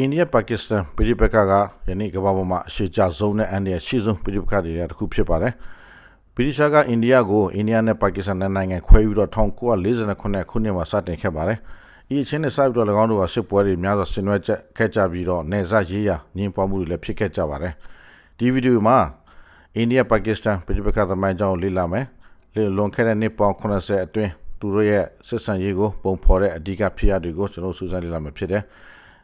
အိန္ဒိယပါကစ္စတန်ပြည်ပခါကယနေ့ကမ္ဘာပေါ်မှာအရှိကြဆုံးတဲ့အန်ဒီရဲ့ရှေ့ဆုံးပြည်ပခါတွေကတစ်ခုဖြစ်ပါတယ်။ဗြိတိရှားကအိန္ဒိယကိုအိန္ဒိယနဲ့ပါကစ္စတန်နိုင်ငံခွဲပြီးတော့1948ခုနှစ်မှာစတင်ခဲ့ပါတယ်။ဒီအချင်းနဲ့စပြီးတော့၎င်းတို့ကစစ်ပွဲတွေများစွာဆင်နွှဲချက်ခဲ့ကြပြီးတော့နေဆက်ရေးရညှင်းပွားမှုတွေလည်းဖြစ်ခဲ့ကြပါတယ်။ဒီဗီဒီယိုမှာအိန္ဒိယပါကစ္စတန်ပြည်ပခါသမိုင်းကြောင်းလေ့လာမယ်။လေလွန်ခဲ့တဲ့နှစ်ပေါင်း80အတွင်းသူတို့ရဲ့စစ်ဆန်ရေးကိုပုံဖော်တဲ့အဓိကဖြစ်ရပ်တွေကိုကျွန်တော်စူးစမ်းလေ့လာမှာဖြစ်တယ်။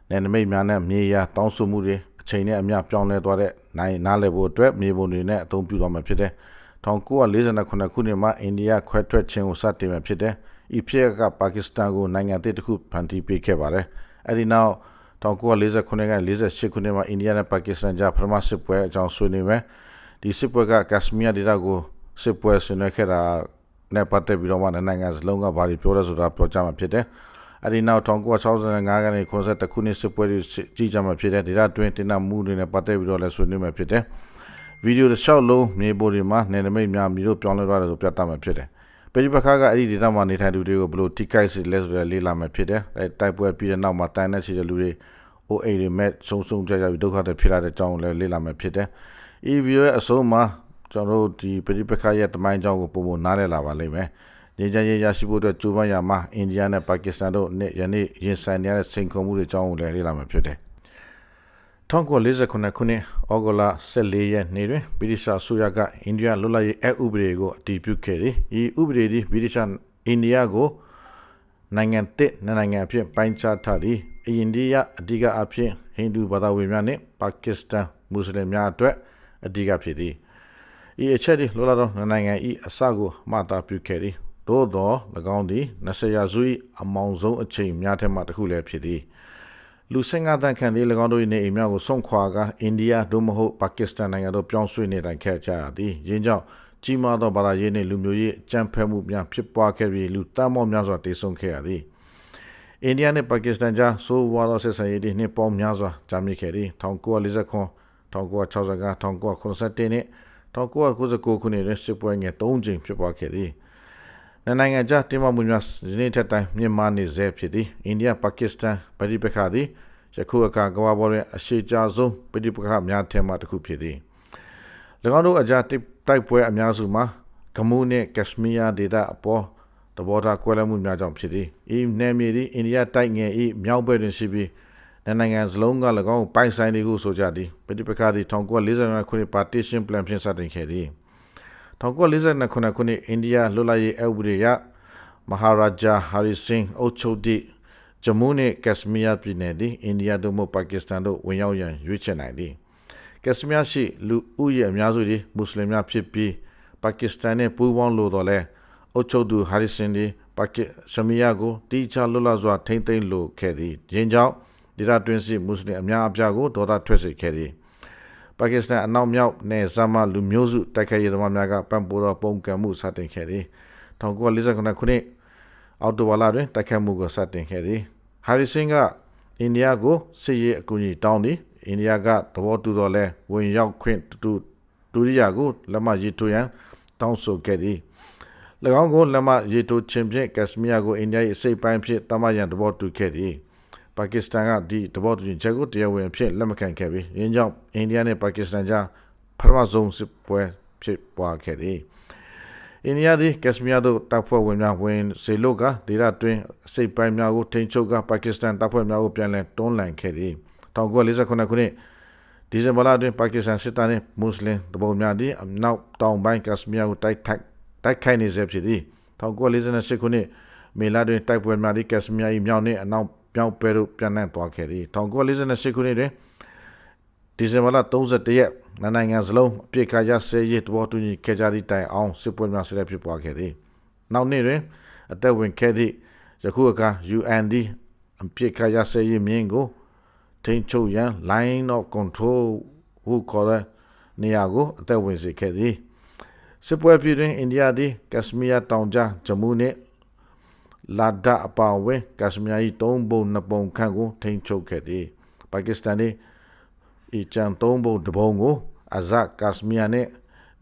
နယ်နိမိတ်များနဲ့မြေယာတောင်းဆိုမှုတွေအချိန်နဲ့အမျှပြောင်းလဲသွားတဲ့နိုင်နားလည်ဖို့အတွက်မြေပုံတွေနဲ့အသုံးပြုသွားမှာဖြစ်တယ်။1948ခုနှစ်မှာအိန္ဒိယခွဲထွက်ခြင်းကိုစတင်မှာဖြစ်တယ်။ဤဖြစ်ကပါကစ္စတန်ကိုနိုင်ငံတစ်ခုဖန်တီးပေးခဲ့ပါတယ်။အဲဒီနောက်1949ခုနှစ်က48ခုနှစ်မှာအိန္ဒိယနဲ့ပါကစ္စတန်ကြားပထမစစ်ပွဲအကြောင်းဆွေးနွေးမယ်။ဒီစစ်ပွဲကကက်ရှမီးယားဒေသကိုစစ်ပွဲဆင်နွှဲခဲ့တာနဲ့ပတ်သက်ပြီးတော့မှနိုင်ငံစလုံးကဘာတွေပြောလဲဆိုတာပြောကြမှာဖြစ်တယ်။ အဲဒီနောက်1965ကနေ90ခုနှစ်စစ်ပွဲတွေကြီးကြမှာဖြစ်တဲ့ဒေသတွင်းတင်နမှုတွေနဲ့ပတ်သက်ပြီးတော့လည်းဆွေးနွေးမှာဖြစ်တယ်။ဗီဒီယိုတစ်လျှောက်လုံးမြေပေါ်တွေမှာနယ်နိမိတ်များမျိုးတို့ပြောင်းလဲသွားတယ်ဆိုပြသမှာဖြစ်တယ်။ပြည်ပခါကအဲ့ဒီဒေသမှာနေထိုင်သူတွေကိုဘယ်လိုထိခိုက်စေလဲဆိုတဲ့လေ့လာမှာဖြစ်တယ်။အဲတိုက်ပွဲပြီးတဲ့နောက်မှာတိုင်းနဲ့ရှိတဲ့လူတွေအိုအိမ်တွေမဲ့ဆုံဆုံကြကြပြီးဒုက္ခတွေဖြစ်လာတဲ့အကြောင်းကိုလည်းလေ့လာမှာဖြစ်တယ်။ဤဗီဒီယိုရဲ့အဆုံးမှာကျွန်တော်တို့ဒီပြည်ပခါရဲ့တမိုင်းအကြောင်းကိုပုံပုံနားလည်လာပါလိမ့်မယ်။ ငြိမ်းချမ်းရေးရရှိဖို့အတွက်ကြိုးပမ်းရမှာအိန္ဒိယနဲ့ပါကစ္စတန်တို့နဲ့ယနေ့ရင်ဆိုင်နေရတဲ့စိန်ခေါ်မှုတွေအကြောင်းကိုလည်းလေ့လာမှာဖြစ်တယ်။1949ခုနှစ်ဩဂုတ်လ14ရက်နေ့တွင်ဗြိတိရှအစိုးရကအိန္ဒိယလွတ်လပ်ရေးအဥပဒေကိုအတည်ပြုခဲ့သည်။ဤဥပဒေသည်ဗြိတိရှအိန္ဒိယကိုနိုင်ငံတစ်နိုင်ငံအဖြစ်ပိုင်းခြားထားသည်။အိန္ဒိယအဓိကအဖြစ်ဟိန္ဒူဘာသာဝင်များနှင့်ပါကစ္စတန်မွတ်စလင်များအတွက်အဓိကဖြစ်သည်။ဤအချက်သည်လောလာတော့နိုင်ငံ၏အစကိုမှတ်သားပြုခဲ့သည် သို့သော၎င်းသည်20ရာစု၏အမောင်ဆုံးအချိန်များထဲမှတစ်ခုလည်းဖြစ်သည်လူစင်္ဂတန်ခံသည်၎င်းတို့၏နေအိမ်များကိုဆုံးခွာကအိန္ဒိယသို့မဟုတ်ပါကစ္စတန်နိုင်ငံတို့ပြောင်းရွှေ့နေတိုင်ခဲ့ကြရသည်ယင်းကြောင့်ကြီးမားသောဘာသာရေးနှင့်လူမျိုးရေးအကြမ်းဖက်မှုများဖြစ်ပွားခဲ့ပြီးလူတန်းမောများစွာတည်ဆုံခဲ့ရသည်အိန္ဒိယနှင့်ပါကစ္စတန်ကြားဆိုးဝါးသောဆက်ဆံရေးနှင့်ပေါင်းများစွာကြာမြင့်ခဲ့သည်1949 1965 1981နှင့်1999ခုနှစ်တွင်စစ်ပွဲငယ်၃ကြိမ်ဖြစ်ပွားခဲ့သည် နိုင်ငံကြားတင်မာမှုများယနေ့ထက်တိုင်မြင့်မားနေဆဲဖြစ်သည်အိန္ဒိယပါကစ္စတန်ပဋိပက္ခသည်ယခုအခါကမ္ဘာပေါ်တွင်အရှိကြဆုံးပဋိပက္ခများထဲမှတစ်ခုဖြစ်သည်၎င်းတို့အကြားတိုက်ပွဲအများစုမှာဂမူနှင့်ကက်ရှမီးယားဒေသအပေါ်တဘောထားကွဲလွဲမှုများကြောင့်ဖြစ်သည်ဤနယ်မြေသည်အိန္ဒိယတိုက်ငယ်၏မြောက်ဘက်တွင်ရှိပြီးနိုင်ငံစလုံးက၎င်းပိုင်ဆိုင်သည်ဟုဆိုကြသည်ပဋိပက္ခသည်1949ခုနှစ် partition plan ဖြင့်စတင်ခဲ့သည် 1942ခုနှစ်အိန္ဒိယလွတ်လပ်ရေးအဥပဒေရမဟာရာဂျာဟာရီစင်းအုပ်ချုပ်သည့်ဂျမူးနှင့်ကက်ရှမီးယားပြည်နယ်သည်အိန္ဒိယသို့မဟုတ်ပါကစ္စတန်တို့ဝင်ရောက်ရန်ရွေးချယ်နိုင်သည်ကက်ရှမီးယားရှိလူဦးရေအများစုသည်မွတ်စလင်များဖြစ်ပြီးပါကစ္စတန်နှင့်ပူးပေါင်းလိုတော်လဲအုပ်ချုပ်သူဟာရီစင်သည်ပါကရှမီးယားကိုတိကျလွတ်လပ်စွာထိမ့်သိမ်းလိုခဲ့သည်ရင်းကြောင့်ဒေသတွင်းရှိမွတ်စလင်အများအပြားကိုဒေါသထွက်စေခဲ့သည် ပါကစ္စတန်အနောက်မြောက်နယ်စပ်မှလူမျိုးစုတိုက်ခိုက်ရေးသမားများကပံ့ပိုးသောပုံကံမှုစတင်ခဲ့သည်1949ခုနှစ်အောက်တိုဘာလတွင်တိုက်ခိုက်မှုကိုစတင်ခဲ့သည်ဟာရီဆင်ကအိန္ဒိယကိုစစ်ရေးအကူအညီတောင်းသည်အိန္ဒိယကသဘောတူတော်လဲဝင်ရောက်ခွင့်တူဒုတိယကိုလက်မရေးထိုးရန်တောင်းဆိုခဲ့သည်၎င်းကိုလက်မရေးထိုးခြင်းဖြင့်ကက်ရှမီးယားကိုအိန္ဒိယ၏အစိပ်ပိုင်းဖြင့်တမန်ရန်သဘောတူခဲ့သည် ပါကစ္စတန်ကဒီတဘောတူညီချက်ကိုတရားဝင်ဖြစ်လက်မခံခဲ့ပြီးရင်းကြောင့်အိန္ဒိယနဲ့ပါကစ္စတန်ကြားပထမဆုံးစစ်ပွဲဖြစ်ပွားခဲ့သည်အိန္ဒိယသည်ကက်ရှမီးယားသို့တပ်ဖွဲ့ဝင်များဝင်စေလို့ကဒေသတွင်းအစိပ်ပိုင်းများကိုထိန်းချုပ်ကပါကစ္စတန်တပ်ဖွဲ့များကိုပြန်လည်တွန်းလှန်ခဲ့သည်1948ခုနှစ်ဒီဇင်ဘာလတွင်ပါကစ္စတန်စစ်တပ်နှင့်မွတ်စလင်တပုံများသည်အနောက်တောင်ပိုင်းကက်ရှမီးယားကိုတိုက်ထိုက်တိုက်ခိုက်နေစေဖြစ်သည်1948ခုနှစ်မေလတွင်တိုက်ပွဲများသည်ကက်ရှမီးယား၏မြောက်နှင့်အနောက် ပြောင်းပဲတို့ပြန်နှံ့သွားခဲ့သည်1948ခုနှစ်တွင်ဒီဇင်ဘာလ31ရက်နိုင်ငံစလုံးအပြစ်ခါရဆဲရေးတဘောတူညီခဲ့ကြသည့်တိုင်အောင်စစ်ပွဲများဆက်လက်ဖြစ်ပွားခဲ့သည်နောက်နေ့တွင်အသက်ဝင်ခဲ့သည့်ယခုအခါ UND အပြစ်ခါရဆဲရေးမြင်းကိုထိန်းချုပ်ရန် line of control ဟုခေါ်တဲ့နေရာကိုအသက်ဝင်စေခဲ့သည်စစ်ပွဲပြည်တွင်အိန္ဒိယသည်ကက်ရှမီးယားတောင်ကြားဂျမူးနှင့် လာဒအပါဝဲကက်ရှမီးယား၏၃ပုံ၂ပုံခန့်ကိုထိန်းချုပ်ခဲ့သည်ပါကစ္စတန်၏အချန်၃ပုံတပုံကိုအဇတ်ကက်ရှမီးယားနှင့်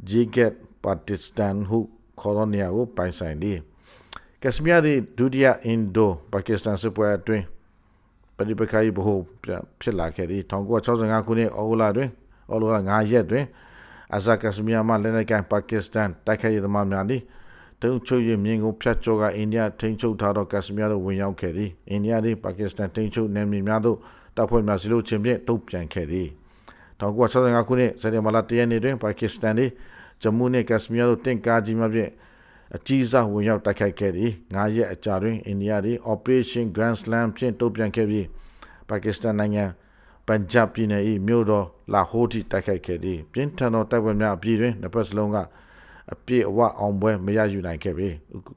ဂျီဂက်ပါကစ္စတန်ဟုခေါ်သောနေရာကိုပိုင်ဆိုင်သည်ကက်ရှမီးယားသည်ဒုတိယအင်ဒိုပါကစ္စတန်စစ်ပွဲအတွင်းပဋိပက္ခ၏ဗဟိုပြန်ဖြစ်လာခဲ့သည်1965ခုနှစ်ဩဂုတ်လတွင်ဩဂုတ်လ9ရက်တွင်အဇကက်စမီယာမှလက်နက်ကိုင်ပါကစ္စတန်တိုက်ခိုက်ရေးသမားများသည် တုံချုပ်၍မြင်းကိုဖျက်ကျော်ကအိန္ဒိယထိန်းချုပ်ထားသောကက်စမီယာသို့ဝင်ရောက်ခဲ့သည်အိန္ဒိယသည်ပါကစ္စတန်ထိန်းချုပ်နယ်မြေများသို့တပ်ဖွဲ့များစီလို့ချင်းဖြင့်တုံ့ပြန်ခဲ့သည်1965ခုနှစ်စက်တင်ဘာလ1ရက်နေ့တွင်ပါကစ္စတန်သည်ဂျမူနှင့်ကက်စမီယာသို့တင့်ကားကြီးများဖြင့်အကြီးစားဝင်ရောက်တိုက်ခိုက်ခဲ့သည်9ရက်အကြာတွင်အိန္ဒိယသည် Operation Grand Slam ဖြင့်တုံ့ပြန်ခဲ့ပြီးပါကစ္စတန်နိုင်ငံပန်ဂျပ်ပြည်နယ်၏မြို့တော်လာဟိုးထိတိုက်ခိုက်ခဲ့သည်ပြင်းထန်သောတိုက်ပွဲများအပြည့်တွင်နှစ်ဖက်စလုံးက အပြည့်အဝအောင်ပွဲမရယူနိုင်ခဲ့ပေ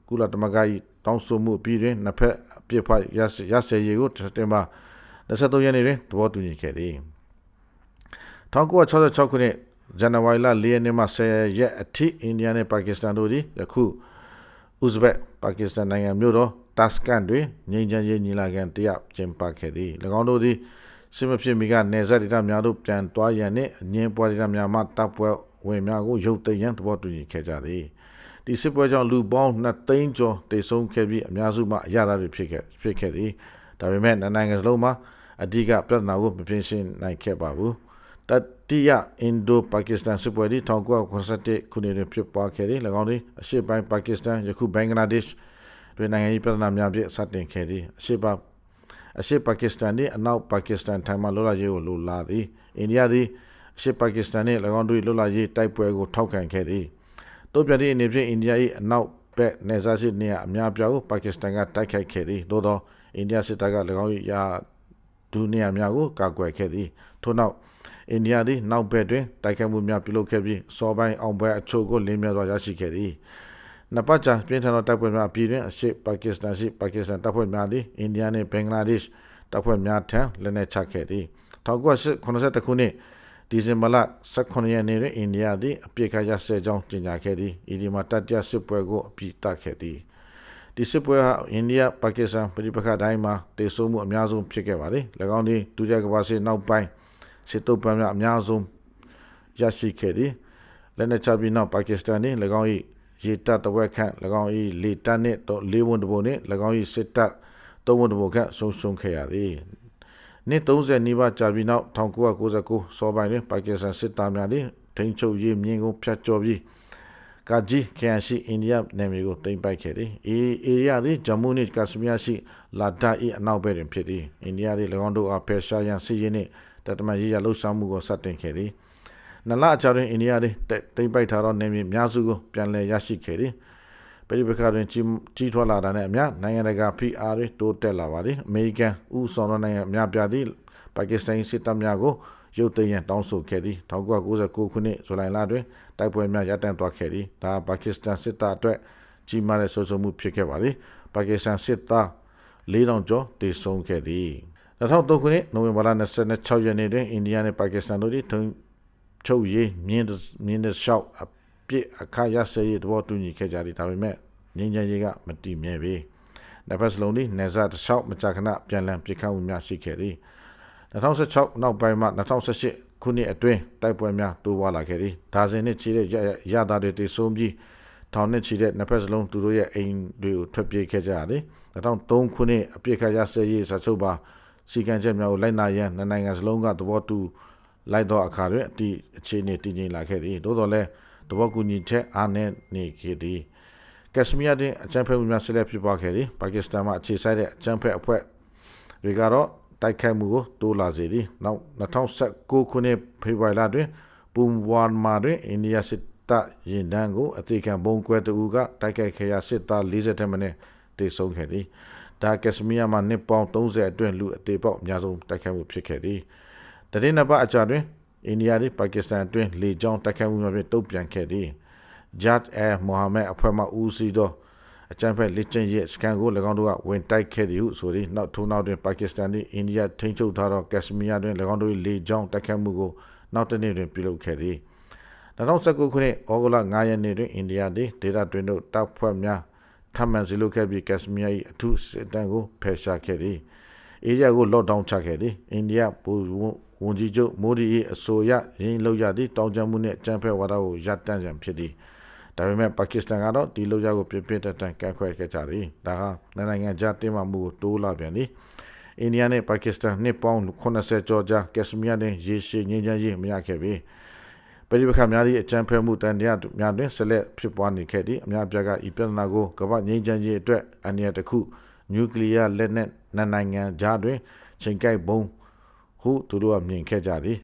ကုလသမဂ္ဂ၏တောင်းဆိုမှုအပြည့်တွင်နှစ်ဖက်အပြည့်ဖက်ရရစရေးကိုစက်တင်ဘာ23ရက်နေ့တွင်သဘောတူညီခဲ့သည်1966ခုနှစ်ဇန်နဝါရီလ4ရက်နေ့မှ10ရက်အထိအိန္ဒိယနဲ့ပါကစ္စတန်တို့သည်ယခုဥဇဘက်ပါကစ္စတန်နိုင်ငံမြို့တော်တာစကန်တွင်ငြိမ်းချမ်းရေးညီလာခံတရကျင်းပခဲ့သည်၎င်းတို့သည်စစ်မဖြစ်မီကနေဆက်ဒေသများသို့ပြန်သွားရန်နှင့်အငင်းပွားဒေသများမှတပ်ပွဲ ဝင်များကိုရုပ်သိမ်းရန်သဘောတူညီခဲ့ကြသည်ဒီစစ်ပွဲကြောင့်လူပေါင်း2သိန်းကျော်တေဆုံးခဲ့ပြီးအများစုမှအရသာတွေဖြစ်ခဲ့ဖြစ်ခဲ့သည်ဒါပေမဲ့နိုင်ငံစလုံးမှာအဓိကပြဿနာကိုမပြင်ဆင်နိုင်ခဲ့ပါဘူးတတိယအင်ဒိုပါကစ္စတန်စစ်ပွဲဒီ1987ခုနှစ်တွင်ဖြစ်ပွားခဲ့သည်၎င်းသည်အရှေ့ပိုင်းပါကစ္စတန်ယခုဘင်္ဂလားဒေ့ရှ်တွင်နိုင်ငံရေးပြဿနာများဖြင့်စတင်ခဲ့သည်အရှေ့ပါအရှေ့ပါကစ္စတန်နှင့်အနောက်ပါကစ္စတန်ထိုင်မှလွတ်လပ်ရေးကိုလိုလားသည်အိန္ဒိယသည် အရှေ့ပါကစ္စတန်နှင့်၎င်းတို့၏လွတ်လပ်ရေးတိုက်ပွဲကိုထောက်ခံခဲ့သည်တို့ပြန်သည့်အနေဖြင့်အိန္ဒိယ၏အနောက်ဘက်နယ်စပ်ရှိနေရာအများပြားကိုပါကစ္စတန်ကတိုက်ခိုက်ခဲ့သည်သို့သောအိန္ဒိယစစ်တပ်က၎င်း၏ရာဒုနေရာများကိုကာကွယ်ခဲ့သည်ထို့နောက်အိန္ဒိယသည်နောက်ဘက်တွင်တိုက်ခိုက်မှုများပြုလုပ်ခဲ့ပြီးစောပိုင်းအောင်ပွဲအချို့ကိုလင်းမြစွာရရှိခဲ့သည်နပချာပြင်းထန်သောတပ်ဖွဲ့များပြည်တွင်အရှိပါကစ္စတန်ရှိပါကစ္စတန်တပ်ဖွဲ့များသည်အိန္ဒိယနှင့်ဘင်္ဂလားဒေ့ရှ်တပ်ဖွဲ့များထံလက်နက်ချခဲ့သည်1982ခုနှစ် ဒီဇင်ဘာလ18ရက်နေ့တွင်အိန္ဒိယသည်အပြစ်ခရဆဲကြောင်းကြေညာခဲ့သည်ဤဒီမှာတတိယစစ်ပွဲကိုအပြစ်တက်ခဲ့သည်ဒီစစ်ပွဲဟာအိန္ဒိယပါကစ္စတန်ပြည်ပခါတိုင်းမှာတေဆုံးမှုအများဆုံးဖြစ်ခဲ့ပါသည်၎င်းသည်ဒုတိယကမ္ဘာစစ်နောက်ပိုင်းစစ်တုပ်ပန်းများအများဆုံးရရှိခဲ့သည်လက်နက်ချပြီးနောက်ပါကစ္စတန်နှင့်၎င်း၏ရေတပ်တဝက်ခန့်၎င်း၏လေတပ်နှင့်လေးဝန်တဘုံနှင့်၎င်း၏စစ်တပ်သုံးဝန်တဘုံခန့်ဆုံးရှုံးခဲ့ရသည် နှစ်30နီးပါးကြာပြီးနောက်1999စောပိုင်းတွင်ပါကစ္စတန်စစ်သားများသည်ထိန်းချုပ်ရေးမြင်းကိုဖျက်ကျော်ပြီးကာဂျီခရိုင်ရှိအိန္ဒိယနယ်မြေကိုသိမ်းပိုက်ခဲ့သည်။အေအေရီးယားသည်ဂျမူနှင့်ကက်စမီယာရှိလာဒါ၏အနောက်ဘက်တွင်ဖြစ်သည်။အိန္ဒိယသည်၎င်းတို့အားဖယ်ရှားရန်စီရင်နှင့်တတမန်ရေးရလှုပ်ရှားမှုကိုစတင်ခဲ့သည်နလအကြောင်းတွင်အိန္ဒိယသည်တိမ်ပိုက်ထားသောနေမြေများစုကိုပြန်လည်ရရှိခဲ့သည် ပြည်ပခါတွင်ကြီးကြီးထွားလာတာနဲ့အမျှနိုင်ငံတကာ PR တွေတိုးတက်လာပါသည်အမေရိကန်ဥဆောင်သောနိုင်ငံအများပြားသည်ပါကစ္စတန်စစ်တပ်များကိုရုပ်သိမ်းရန်တောင်းဆိုခဲ့သည်1999ခုနှစ်ဇူလိုင်လတွင်တိုက်ပွဲများရပ်တန့်သွားခဲ့သည်ဒါပါကစ္စတန်စစ်တပ်အတွက်ကြီးမားတဲ့ဆိုးဆိုးမှုဖြစ်ခဲ့ပါသည်ပါကစ္စတန်စစ်သား4000ကျော်တေဆုံးခဲ့သည်2003ခုနှစ်နိုဝင်ဘာလ26ရက်နေ့တွင်အိန္ဒိယနှင့်ပါကစ္စတန်တို့၏ထုံချုပ်ရေးမြင်းမြင်းရှောက်အ ပြစ်အခါရစရေးတဘောတူညီခဲ့ကြသည်ဒါပေမဲ့ငင်းချမ်းရေးကမတည်မြဲပေနှစ်ဖက်စလုံးသည်နေဇာတလျှောက်မကြာခဏပြန်လည်ပြစ်ခတ်မှုများရှိခဲ့သည်2016နောက်ပိုင်းမှ2018ခုနှစ်အတွင်းတိုက်ပွဲများတိုးပွားလာခဲ့သည်ဒါဇင်နှစ်ချီတဲ့ရသားတွေတည်ဆုံပြီးထောင်နှစ်ချီတဲ့နှစ်ဖက်စလုံးသူတို့ရဲ့အိမ်တွေကိုထွက်ပြေးခဲ့ကြရတယ်2003ခုနှစ်အပြစ်ခတ်ရစရေးစာချုပ်ပါစီကံချက်များကိုလိုက်နာရန်နိုင်ငံစလုံးကသဘောတူလိုက်သောအခါတွင်အတိအခြေအနေတည်ငြိမ်လာခဲ့သည်သို့တော်လည်း သဘောကူညီချက်အားနည်းနေခဲ့သည်ကက်ရှမီးယားတွင်အကြမ်းဖက်မှုများဆက်လက်ဖြစ်ပွားခဲ့သည်ပါကစ္စတန်မှအခြေစိုက်တဲ့အကြမ်းဖက်အဖွဲ့တွေကတော့တိုက်ခိုက်မှုကိုတိုးလာစေသည်နောက်2019ခုနှစ်ဖေဖော်ဝါရီလတွင်ပူဝါမာတွင်အိန္ဒိယစစ်တပ်ရင်တန်းကိုအသေးခံဘုံကွဲတူကတိုက်ခိုက်ခဲ့ရာစစ်သား40ထက်မနည်းတေဆုံးခဲ့သည်ဒါကက်ရှမီးယားမှာနှစ်ပေါင်း30အတွင်းလူအသေးပေါက်အများဆုံးတိုက်ခိုက်မှုဖြစ်ခဲ့သည်တရင်နဘာအကြတွင် အိန္ဒိယနှင့်ပါကစ္စတန်အတွင်းလေကြောင်းတိုက်ခိုက်မှုများဖြင့်တုံ့ပြန်ခဲ့သည်ဂျတ်အဲမိုဟာမက်အဖွဲ့မှဦးစီးသောအကြံဖက်လက်ကျန်ရဲ့စကန်ကို၎င်းတို့ကဝင်တိုက်ခဲ့သည်ဟုဆိုသည်နောက်ထိုးနောက်တွင်ပါကစ္စတန်နှင့်အိန္ဒိယထိန်းချုပ်ထားသောကက်ရှမီးယားတွင်၎င်းတို့၏လေကြောင်းတိုက်ခိုက်မှုကိုနောက်တစ်နေ့တွင်ပြုလုပ်ခဲ့သည်2019ခုနှစ်ဩဂုတ်လ9ရက်နေ့တွင်အိန္ဒိယသည်ဒေတာတွင်တို့တပ်ဖွဲ့များထပ်မံစီလုခဲ့ပြီးကက်ရှမီးယား၏အထူးစစ်တမ်းကိုဖယ်ရှားခဲ့သည် အေရီးယားကိုလော့ဒေါင်းချခဲ့သည်အိန္ဒိယဘူဝန်ကြီးချုပ်မိုဒီ၏အဆိုအရရင်းလောက်ရသည့်တောင်းကျမ်းမှုနှင့်ကြမ်းဖက်ဝါဒကိုရပ်တန့်ရန်ဖြစ်သည်ဒါပေမဲ့ပါကစ္စတန်ကတော့ဒီလောက်ရကိုပြင်းပြင်းထန်ထန်ကန့်ကွက်ခဲ့ကြသည်ဒါဟာနိုင်ငံခြားတင်းမာမှုကိုတိုးလာပြန်သည်အိန္ဒိယနဲ့ပါကစ္စတန်နှစ်ပေါင်း80ကျော်ကြာကက်ရှမီးယားနဲ့ရေရှည်ငြိမ်းချမ်းရေးမရခဲ့ပေပြည်ပခများသည့်အကြမ်းဖက်မှုတန်တရားများတွင်ဆက်လက်ဖြစ်ပွားနေခဲ့သည့်အများပြားကဤပြဿနာကိုကမ္ဘာငြိမ်းချမ်းရေးအတွက်အန္တရာယ်တစ်ခု နျူကလ িয়ার လက်နက်နှစ်နိုင်ငံကြားတွင် ချိန်ကိုက်ပုံဟု သူတို့ကမြင်ခဲ့ကြသည်